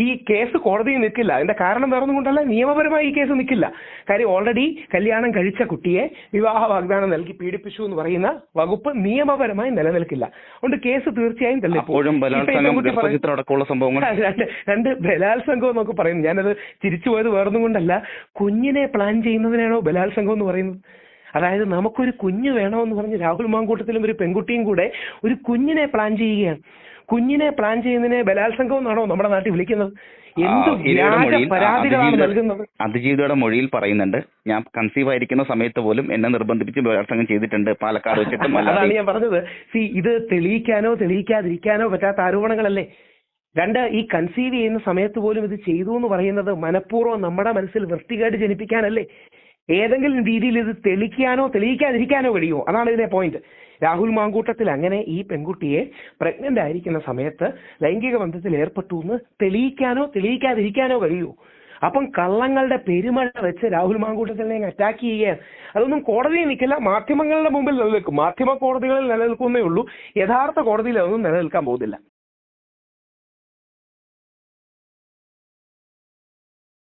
ഈ കേസ് കോടതിയിൽ നിൽക്കില്ല. അതിന്റെ കാരണം വേറെ കൊണ്ടല്ല നിയമപരമായി ഈ കേസ് നിൽക്കില്ല. കാര്യം ഓൾറെഡി കല്യാണം കഴിച്ച കുട്ടിയെ വിവാഹ വാഗ്ദാനം നൽകി പീഡിപ്പിച്ചു എന്ന് പറയുന്ന വകുപ്പ് നിയമപരമായി നിലനിൽക്കില്ല. അതുകൊണ്ട് കേസ് തീർച്ചയായും രണ്ട് ബലാത്സംഗം എന്നൊക്കെ പറയുന്നു. ഞാനത് തിരിച്ചു പോയത് വേറൊന്നും കൊണ്ടല്ല. കുഞ്ഞിനെ പ്ലാൻ ചെയ്യുന്നതിനാണോ ബലാത്സംഗം എന്ന് പറയുന്നത്? അതായത് നമുക്കൊരു കുഞ്ഞ് വേണമെന്ന് പറഞ്ഞ് രാഹുൽ മാങ്കൂട്ടത്തിലും ഒരു പെൺകുട്ടിയും കൂടെ ഒരു കുഞ്ഞിനെ പ്ലാൻ ചെയ്യുകയാണ്. കുഞ്ഞിനെ പ്ലാൻ ചെയ്യുന്നതിനെ ബലാത്സംഗം എന്നാണോ നമ്മുടെ നാട്ടിൽ വിളിക്കുന്നത്? എന്ത് പരാതികളാണ് നൽകുന്നത്? അതിജീവിതയുടെ മൊഴിയിൽ പറയുന്നുണ്ട് ഞാൻ കൺസീവ് ആയിരിക്കുന്ന സമയത്ത് പോലും എന്നെ നിർബന്ധിപ്പിച്ച് ബലാത്സംഗം ചെയ്തിട്ടുണ്ട് പാലക്കാട് വെച്ചിട്ടും അതാണ് ഞാൻ പറഞ്ഞത്. സി ഇത് തെളിയിക്കാനോ തെളിയിക്കാതിരിക്കാനോ പറ്റാത്ത ആരോപണങ്ങളല്ലേ? രണ്ട് ഈ കൺസീവ് ചെയ്യുന്ന സമയത്ത് പോലും ഇത് ചെയ്തു എന്ന് പറയുന്നത് മനഃപൂർവം നമ്മുടെ മനസ്സിൽ വൃത്തികേട് ജനിപ്പിക്കാനല്ലേ? ഏതെങ്കിലും രീതിയിൽ ഇത് തെളിക്കാനോ തെളിയിക്കാതിരിക്കാനോ കഴിയുമോ? അതാണ് ഇതിന്റെ പോയിന്റ് രാഹുൽ മാങ്കൂട്ടത്തിൽ അങ്ങനെ ഈ പെൺകുട്ടിയെ പ്രഗ്നന്റ് ആയിരിക്കുന്ന സമയത്ത് ലൈംഗിക ബന്ധത്തിൽ ഏർപ്പെട്ടു എന്ന് തെളിയിക്കാനോ തെളിയിക്കാതിരിക്കാനോ കഴിയൂ അപ്പം കള്ളങ്ങളുടെ പെരുമഴ വെച്ച് രാഹുൽ മാങ്കൂട്ടത്തിനെ അറ്റാക്ക് ചെയ്യുകയാണ്. അതൊന്നും കോടതിയിൽ നിൽക്കില്ല. മാധ്യമങ്ങളുടെ മുമ്പിൽ നിലനിൽക്കും. മാധ്യമ കോടതികളിൽ നിലനിൽക്കുന്നേ ഉള്ളൂ. യഥാർത്ഥ കോടതിയിൽ അതൊന്നും നിലനിൽക്കാൻ പോകുന്നില്ല.